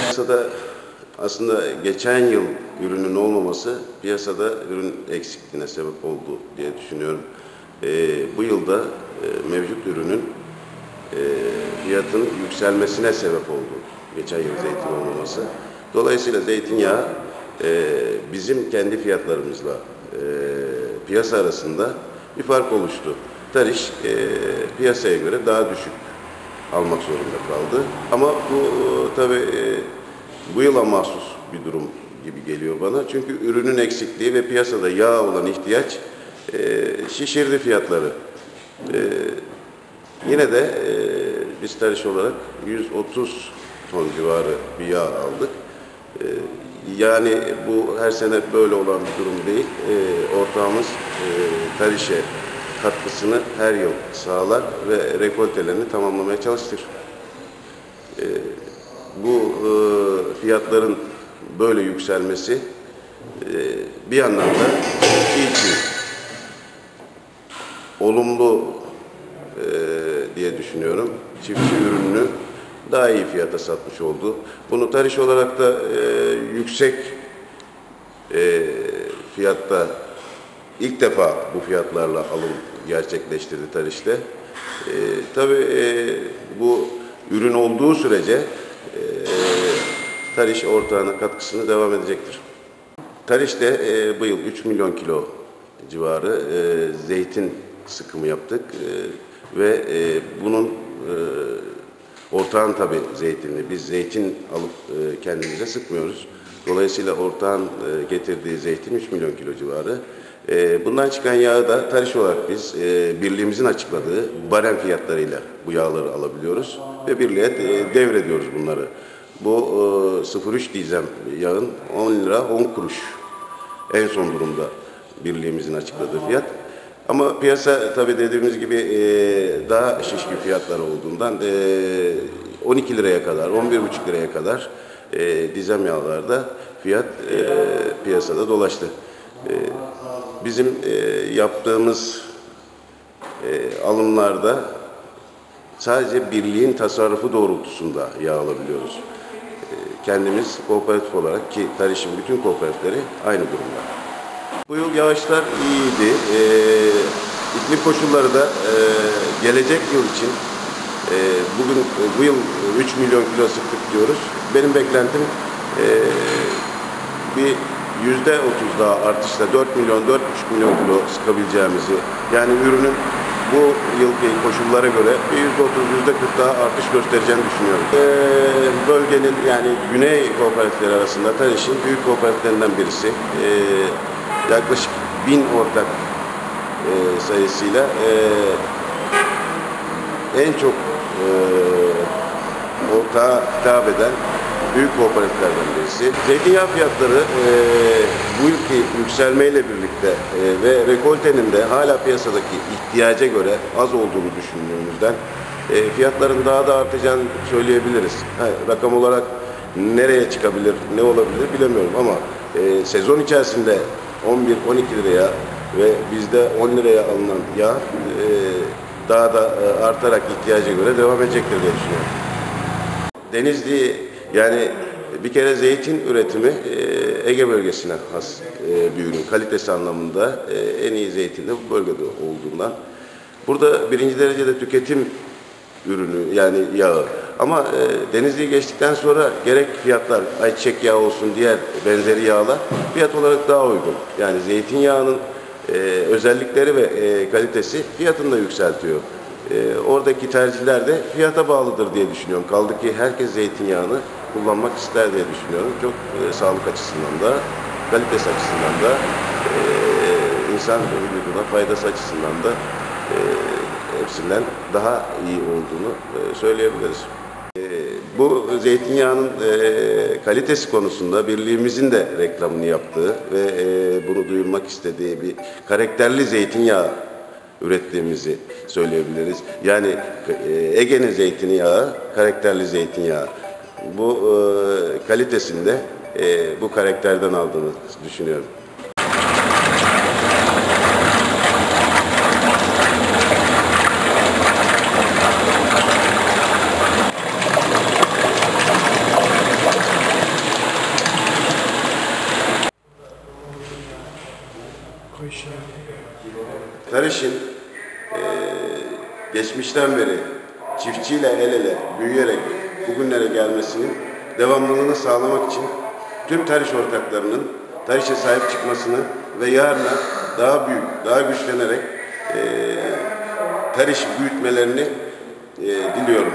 Piyasada aslında geçen yıl ürünün olmaması piyasada ürün eksikliğine sebep oldu diye düşünüyorum. E, bu yılda e, mevcut ürünün e, fiyatın yükselmesine sebep oldu geçen yıl zeytin olmaması. Dolayısıyla zeytinyağı e, bizim kendi fiyatlarımızla e, piyasa arasında bir fark oluştu. Tarış e, piyasaya göre daha düşük almak zorunda kaldı. Ama bu e, tabii e, bu yıla mahsus bir durum gibi geliyor bana. Çünkü ürünün eksikliği ve piyasada yağ olan ihtiyaç e, şişirdi fiyatları. Yine de biz tariş olarak 130 ton civarı bir yağ aldık. Yani bu her sene böyle olan bir durum değil. Ortağımız tarişe katkısını her yıl sağlar ve rekoltelerini tamamlamaya çalıştır. E, bu e, fiyatların böyle yükselmesi e, bir yandan da çiftçi için olumlu e, diye düşünüyorum. Çiftçi ürününü daha iyi fiyata satmış oldu. Bunu tariş olarak da e, yüksek e, fiyatta ilk defa bu fiyatlarla alım gerçekleştirdi tarişte. E, tabii e, bu ürün olduğu sürece e, Tariş ortağına katkısını devam edecektir. Tariş'te e, bu yıl 3 milyon kilo civarı e, zeytin sıkımı yaptık e, ve e, bunun e, ortağın tabi zeytinini biz zeytin alıp e, kendimize sıkmıyoruz. Dolayısıyla ortağın e, getirdiği zeytin 3 milyon kilo civarı. E, bundan çıkan yağı da tariş olarak biz e, birliğimizin açıkladığı barem fiyatlarıyla bu yağları alabiliyoruz ve birliğe e, devrediyoruz bunları. Bu e, 0,3 diyeceğim yağın 10 lira 10 kuruş en son durumda birliğimizin açıkladığı fiyat. Ama piyasa tabii dediğimiz gibi e, daha şişkin fiyatlar olduğundan e, 12 liraya kadar, 11,5 liraya kadar e, dizem yağlarda fiyat e, piyasada dolaştı. Bizim e, yaptığımız e, alımlarda sadece birliğin tasarrufu doğrultusunda yağ alabiliyoruz. E, kendimiz kooperatif olarak ki Tariş'in bütün kooperatifleri aynı durumda. Bu yıl yağışlar iyiydi. E, iklim koşulları da e, gelecek yıl için e, bugün bu yıl 3 milyon kilo sıktık diyoruz. Benim beklentim e, bir yüzde 30 daha artışla 4 milyon, 4,5 milyon kilo sıkabileceğimizi yani ürünün bu yılki koşullara göre yüzde 30, yüzde 40 daha artış göstereceğini düşünüyorum. Ee, bölgenin yani güney kooperatifleri arasında Tariş'in büyük kooperatiflerinden birisi. Ee, yaklaşık bin ortak e, sayısıyla e, en çok e, ortağa hitap eden büyük kooperatiflerden birisi. Zeytinyağı fiyatları e, bu yılki yükselmeyle birlikte e, ve rekoltenin de hala piyasadaki ihtiyaca göre az olduğunu düşündüğümüzden e, fiyatların daha da artacağını söyleyebiliriz. Ha, rakam olarak nereye çıkabilir, ne olabilir bilemiyorum ama e, sezon içerisinde 11-12 liraya ve bizde 10 liraya alınan yağ e, daha da e, artarak ihtiyaca göre devam edecektir diye düşünüyorum. Denizli yani bir kere zeytin üretimi e, Ege bölgesine has e, bir ürün. Kalitesi anlamında e, en iyi zeytin de bu bölgede olduğundan. Burada birinci derecede tüketim ürünü yani yağı. Ama e, Denizli'yi geçtikten sonra gerek fiyatlar ayçiçek yağı olsun diğer benzeri yağlar fiyat olarak daha uygun. Yani zeytinyağının e, özellikleri ve e, kalitesi fiyatını da yükseltiyor. E, oradaki tercihler de fiyata bağlıdır diye düşünüyorum. Kaldı ki herkes zeytinyağını kullanmak ister diye düşünüyorum. Çok e, sağlık açısından da, kalitesi açısından da, e, insan vücuduna faydası açısından da e, hepsinden daha iyi olduğunu e, söyleyebiliriz. E, bu zeytinyağının e, kalitesi konusunda birliğimizin de reklamını yaptığı ve e, bunu duyurmak istediği bir karakterli zeytinyağı ürettiğimizi söyleyebiliriz. Yani e, Ege'nin zeytinyağı karakterli zeytinyağı. Bu e, kalitesinde e, bu karakterden aldığını düşünüyorum. Karışın geçmişten beri çiftçiyle el ele büyüyerek bugünlere gelmesinin devamlılığını sağlamak için tüm Tarış ortaklarının Tarış'a sahip çıkmasını ve yarına daha büyük, daha güçlenerek eee Tarış büyütmelerini eee, diliyorum.